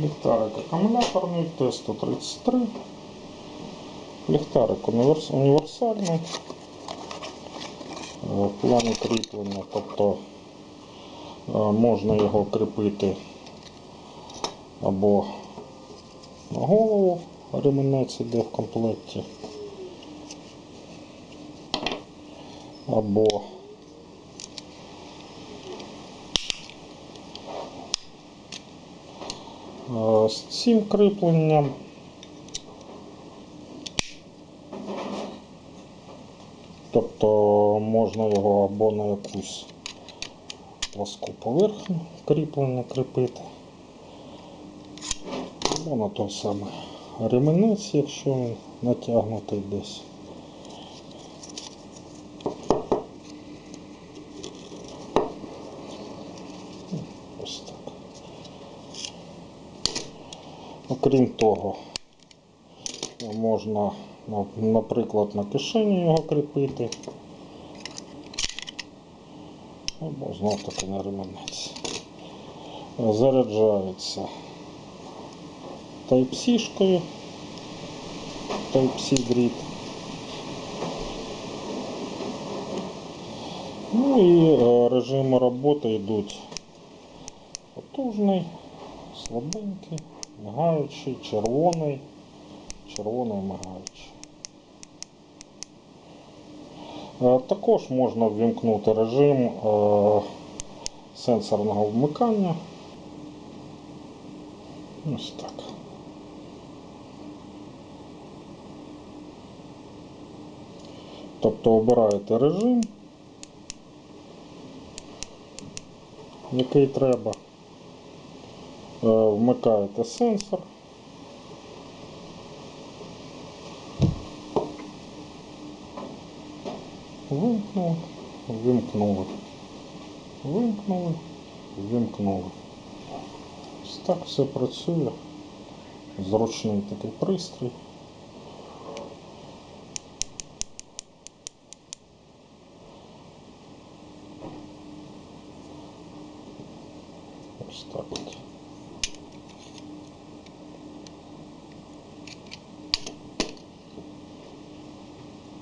Ліхтарик акумуляторний, Т-133. Ліхтарик універсальний. Е, В плані кріплення, тобто е, можна його кріпити або на голову, ремінець іде в комплекті, або з цим кріпленням. Тобто можна його або на якусь пласку поверхню кріплення кріпити, або на той самий ремінець, якщо він натягнутий десь. Ось так. Окрім того, можна, наприклад, на кишені його кріпити. Або знов таки на ремінець. Заряджається Type-C-шкою, Type-C дріт. Ну і е, режими роботи йдуть потужний, слабенький, мигаючий, червоний, червоний мигаючий. Е, Також можна ввімкнути режим е, сенсорного вмикання. Ось так. Тобто обираєте режим, який треба. Е, Вмикаєте сенсор. Вимкнули, вимкнули, вимкнули, вимкнули. Ось так все працює. Зручний такий пристрій. Ось так от.